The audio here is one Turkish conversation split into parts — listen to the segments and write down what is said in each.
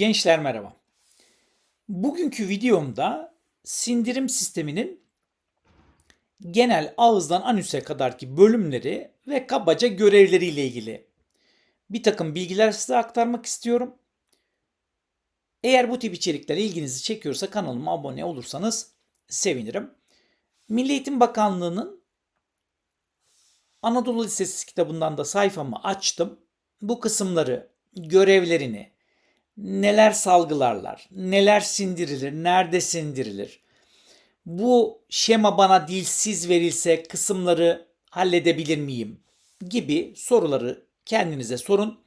Gençler merhaba. Bugünkü videomda sindirim sisteminin genel ağızdan anüse kadarki bölümleri ve kabaca görevleriyle ilgili bir takım bilgiler size aktarmak istiyorum. Eğer bu tip içerikler ilginizi çekiyorsa kanalıma abone olursanız sevinirim. Milli Eğitim Bakanlığı'nın Anadolu Lisesi kitabından da sayfamı açtım. Bu kısımları, görevlerini, neler salgılarlar, neler sindirilir, nerede sindirilir. Bu şema bana dilsiz verilse kısımları halledebilir miyim gibi soruları kendinize sorun.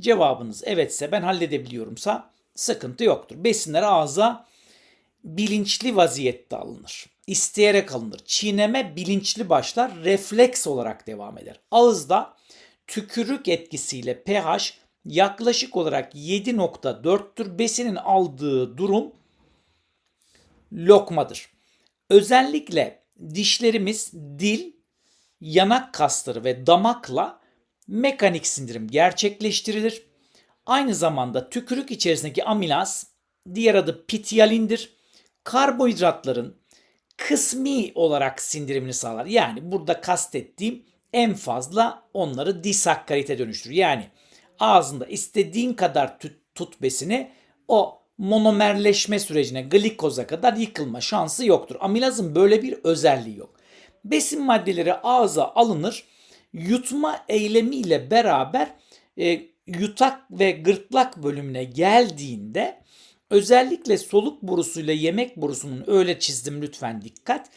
Cevabınız evetse ben halledebiliyorumsa sıkıntı yoktur. Besinler ağza bilinçli vaziyette alınır. İsteyerek alınır. Çiğneme bilinçli başlar, refleks olarak devam eder. Ağızda tükürük etkisiyle pH yaklaşık olarak 7.4'tür. Besinin aldığı durum lokmadır. Özellikle dişlerimiz dil, yanak kasları ve damakla mekanik sindirim gerçekleştirilir. Aynı zamanda tükürük içerisindeki amilaz, diğer adı pitialindir. Karbonhidratların kısmi olarak sindirimini sağlar. Yani burada kastettiğim en fazla onları disakkarite dönüştürür. Yani ağzında istediğin kadar tut, tut besini o monomerleşme sürecine glikoza kadar yıkılma şansı yoktur. Amilazın böyle bir özelliği yok. Besin maddeleri ağza alınır. Yutma eylemiyle beraber e, yutak ve gırtlak bölümüne geldiğinde özellikle soluk borusuyla yemek borusunun öyle çizdim lütfen dikkat.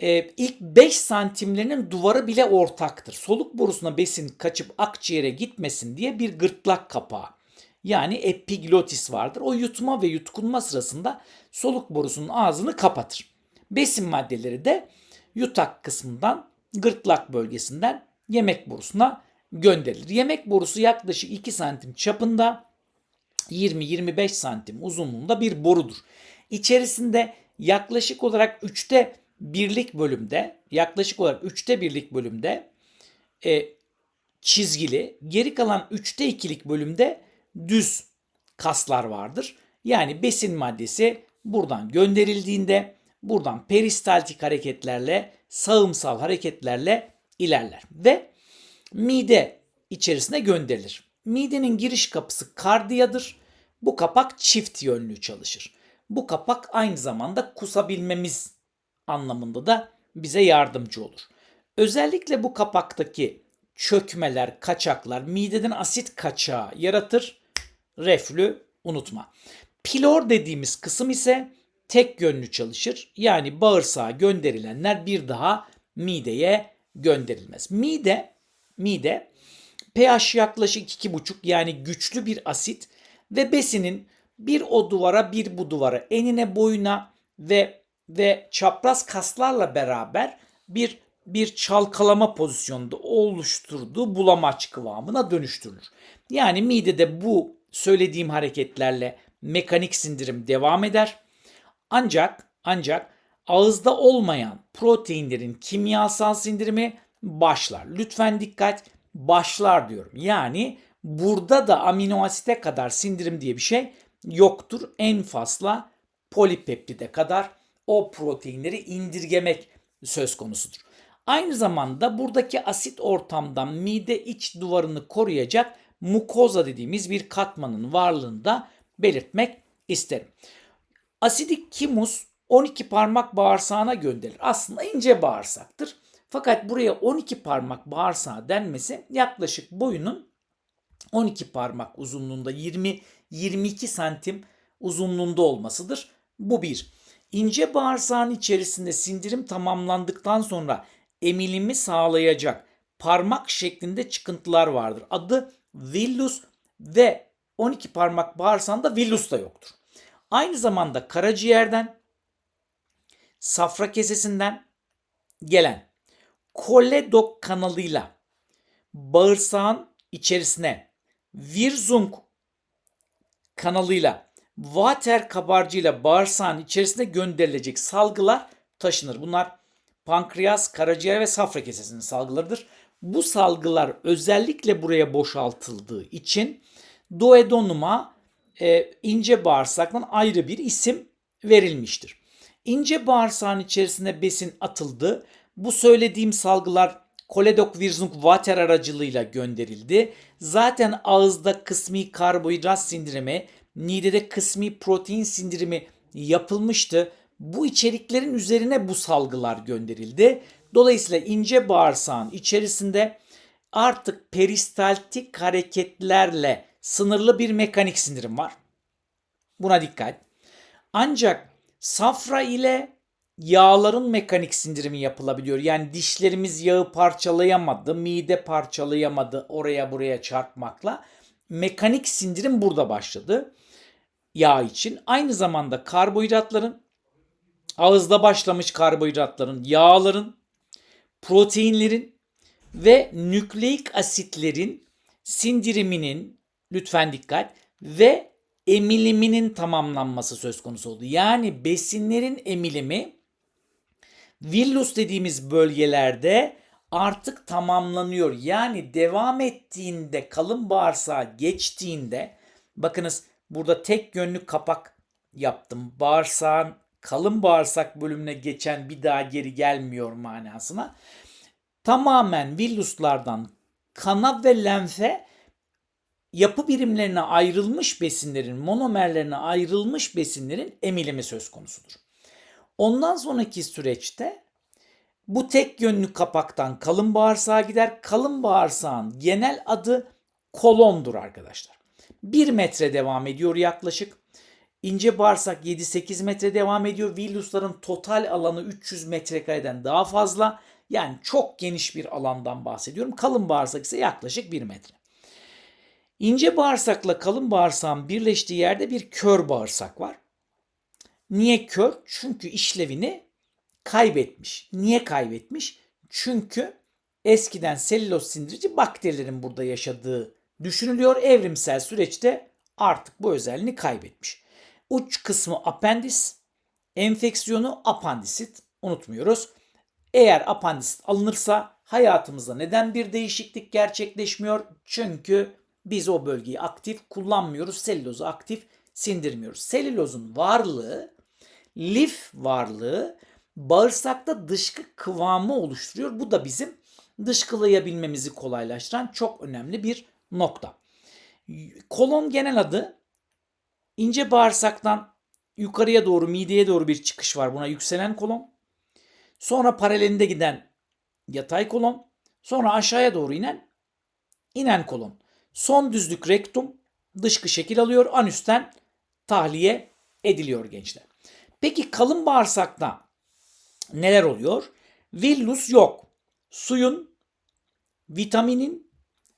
Ee, ilk 5 santimlerinin duvarı bile ortaktır. Soluk borusuna besin kaçıp akciğere gitmesin diye bir gırtlak kapağı yani epiglotis vardır. O yutma ve yutkunma sırasında soluk borusunun ağzını kapatır. Besin maddeleri de yutak kısmından gırtlak bölgesinden yemek borusuna gönderilir. Yemek borusu yaklaşık 2 santim çapında 20-25 santim uzunluğunda bir borudur. İçerisinde yaklaşık olarak 3'te birlik bölümde yaklaşık olarak 3'te birlik bölümde e, çizgili geri kalan 3'te 2'lik bölümde düz kaslar vardır. Yani besin maddesi buradan gönderildiğinde buradan peristaltik hareketlerle sağımsal hareketlerle ilerler ve mide içerisine gönderilir. Midenin giriş kapısı kardiyadır. Bu kapak çift yönlü çalışır. Bu kapak aynı zamanda kusabilmemiz anlamında da bize yardımcı olur. Özellikle bu kapaktaki çökmeler, kaçaklar mideden asit kaçağı yaratır. Reflü unutma. Pilor dediğimiz kısım ise tek yönlü çalışır. Yani bağırsağa gönderilenler bir daha mideye gönderilmez. Mide mide pH yaklaşık 2,5 yani güçlü bir asit ve besinin bir o duvara bir bu duvara enine boyuna ve ve çapraz kaslarla beraber bir bir çalkalama pozisyonunda oluşturduğu bulamaç kıvamına dönüştürülür. Yani midede bu söylediğim hareketlerle mekanik sindirim devam eder. Ancak ancak ağızda olmayan proteinlerin kimyasal sindirimi başlar. Lütfen dikkat başlar diyorum. Yani burada da amino asite kadar sindirim diye bir şey yoktur. En fazla polipeptide kadar o proteinleri indirgemek söz konusudur. Aynı zamanda buradaki asit ortamdan mide iç duvarını koruyacak mukoza dediğimiz bir katmanın varlığını da belirtmek isterim. Asidik kimus 12 parmak bağırsağına gönderilir. Aslında ince bağırsaktır. Fakat buraya 12 parmak bağırsağı denmesi yaklaşık boyunun 12 parmak uzunluğunda 20-22 santim uzunluğunda olmasıdır. Bu bir. İnce bağırsağın içerisinde sindirim tamamlandıktan sonra emilimi sağlayacak parmak şeklinde çıkıntılar vardır. Adı villus ve 12 parmak bağırsağında villus da yoktur. Aynı zamanda karaciğerden, safra kesesinden gelen koledok kanalıyla bağırsağın içerisine Wirzung kanalıyla vater kabarcığıyla bağırsağın içerisine gönderilecek salgılar taşınır. Bunlar pankreas, karaciğer ve safra kesesinin salgılarıdır. Bu salgılar özellikle buraya boşaltıldığı için duodenuma e, ince bağırsaktan ayrı bir isim verilmiştir. İnce bağırsağın içerisine besin atıldı. Bu söylediğim salgılar Koledok-Wirsung water aracılığıyla gönderildi. Zaten ağızda kısmi karbonhidrat sindirimi, midede kısmi protein sindirimi yapılmıştı. Bu içeriklerin üzerine bu salgılar gönderildi. Dolayısıyla ince bağırsağın içerisinde artık peristaltik hareketlerle sınırlı bir mekanik sindirim var. Buna dikkat. Ancak safra ile yağların mekanik sindirimi yapılabiliyor. Yani dişlerimiz yağı parçalayamadı, mide parçalayamadı oraya buraya çarpmakla. Mekanik sindirim burada başladı yağ için. Aynı zamanda karbonhidratların ağızda başlamış karbonhidratların, yağların, proteinlerin ve nükleik asitlerin sindiriminin lütfen dikkat ve emiliminin tamamlanması söz konusu oldu. Yani besinlerin emilimi villus dediğimiz bölgelerde artık tamamlanıyor. Yani devam ettiğinde kalın bağırsağa geçtiğinde bakınız burada tek yönlü kapak yaptım. Bağırsağın kalın bağırsak bölümüne geçen bir daha geri gelmiyor manasına. Tamamen villuslardan kana ve lenfe yapı birimlerine ayrılmış besinlerin, monomerlerine ayrılmış besinlerin emilimi söz konusudur. Ondan sonraki süreçte bu tek yönlü kapaktan kalın bağırsağa gider. Kalın bağırsağın genel adı kolondur arkadaşlar. 1 metre devam ediyor yaklaşık. İnce bağırsak 7-8 metre devam ediyor. Villusların total alanı 300 metrekareden daha fazla. Yani çok geniş bir alandan bahsediyorum. Kalın bağırsak ise yaklaşık 1 metre. İnce bağırsakla kalın bağırsağın birleştiği yerde bir kör bağırsak var. Niye kör? Çünkü işlevini kaybetmiş. Niye kaybetmiş? Çünkü eskiden selüloz sindirici bakterilerin burada yaşadığı düşünülüyor. Evrimsel süreçte artık bu özelliğini kaybetmiş. Uç kısmı apendis, enfeksiyonu apandisit unutmuyoruz. Eğer apandisit alınırsa hayatımızda neden bir değişiklik gerçekleşmiyor? Çünkü biz o bölgeyi aktif kullanmıyoruz. Selülozu aktif sindirmiyoruz. Selülozun varlığı, lif varlığı bağırsakta dışkı kıvamı oluşturuyor. Bu da bizim dışkılayabilmemizi kolaylaştıran çok önemli bir nokta. Kolon genel adı ince bağırsaktan yukarıya doğru mideye doğru bir çıkış var. Buna yükselen kolon. Sonra paralelinde giden yatay kolon. Sonra aşağıya doğru inen inen kolon. Son düzlük rektum dışkı şekil alıyor. Anüsten tahliye ediliyor gençler. Peki kalın bağırsakta neler oluyor? Villus yok. Suyun, vitaminin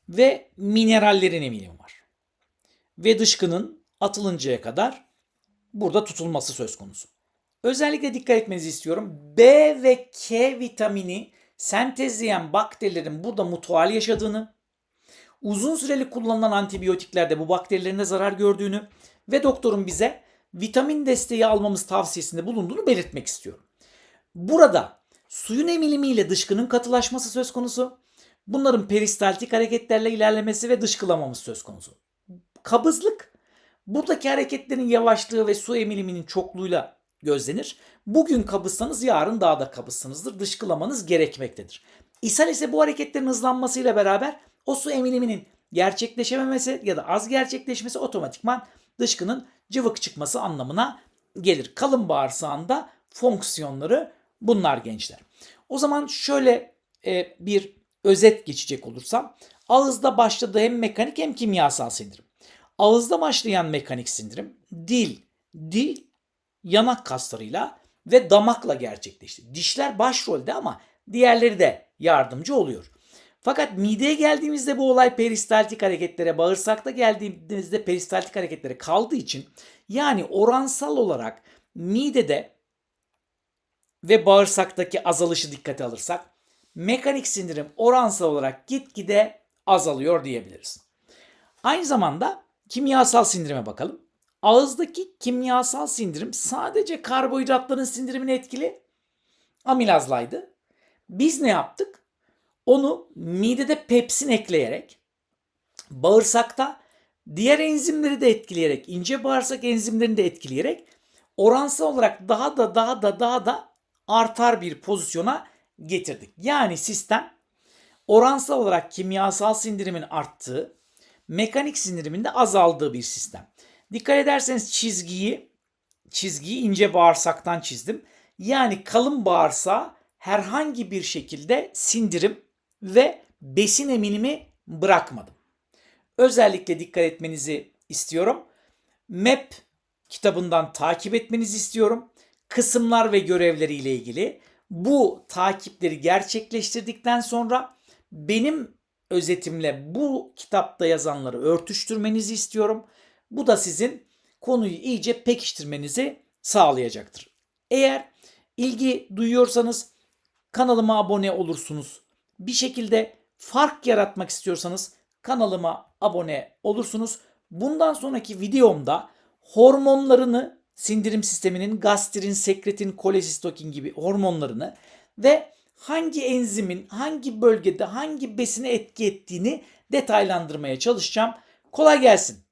ve minerallerin emilimi var. Ve dışkının atılıncaya kadar burada tutulması söz konusu. Özellikle dikkat etmenizi istiyorum. B ve K vitamini sentezleyen bakterilerin burada mutual yaşadığını, uzun süreli kullanılan antibiyotiklerde bu bakterilerin de zarar gördüğünü ve doktorun bize vitamin desteği almamız tavsiyesinde bulunduğunu belirtmek istiyorum. Burada suyun emilimiyle dışkının katılaşması söz konusu. Bunların peristaltik hareketlerle ilerlemesi ve dışkılamamız söz konusu. Kabızlık buradaki hareketlerin yavaşlığı ve su emiliminin çokluğuyla gözlenir. Bugün kabızsanız yarın daha da kabızsınızdır. Dışkılamanız gerekmektedir. İshal ise bu hareketlerin hızlanmasıyla beraber o su emiliminin gerçekleşememesi ya da az gerçekleşmesi otomatikman dışkının cıvık çıkması anlamına gelir. Kalın bağırsağında fonksiyonları bunlar gençler. O zaman şöyle e, bir özet geçecek olursam ağızda başladığı hem mekanik hem kimyasal sindirim. Ağızda başlayan mekanik sindirim dil, dil yanak kaslarıyla ve damakla gerçekleşti. Dişler başrolde ama diğerleri de yardımcı oluyor. Fakat mideye geldiğimizde bu olay peristaltik hareketlere, bağırsakta geldiğimizde peristaltik hareketlere kaldığı için yani oransal olarak midede ve bağırsaktaki azalışı dikkate alırsak mekanik sindirim oransal olarak gitgide azalıyor diyebiliriz. Aynı zamanda kimyasal sindirime bakalım. Ağızdaki kimyasal sindirim sadece karbonhidratların sindirimine etkili amilazlaydı. Biz ne yaptık? Onu midede pepsin ekleyerek bağırsakta diğer enzimleri de etkileyerek, ince bağırsak enzimlerini de etkileyerek oransal olarak daha da daha da daha da artar bir pozisyona getirdik. Yani sistem oransal olarak kimyasal sindirimin arttığı, mekanik sindirimin de azaldığı bir sistem. Dikkat ederseniz çizgiyi çizgiyi ince bağırsaktan çizdim. Yani kalın bağırsağa herhangi bir şekilde sindirim ve besin eminimi bırakmadım. Özellikle dikkat etmenizi istiyorum. MAP kitabından takip etmenizi istiyorum. Kısımlar ve görevleri ile ilgili bu takipleri gerçekleştirdikten sonra benim özetimle bu kitapta yazanları örtüştürmenizi istiyorum. Bu da sizin konuyu iyice pekiştirmenizi sağlayacaktır. Eğer ilgi duyuyorsanız kanalıma abone olursunuz. Bir şekilde fark yaratmak istiyorsanız kanalıma abone olursunuz. Bundan sonraki videomda hormonlarını, sindirim sisteminin gastrin, sekretin, kolesistokin gibi hormonlarını ve hangi enzimin hangi bölgede hangi besine etki ettiğini detaylandırmaya çalışacağım. Kolay gelsin.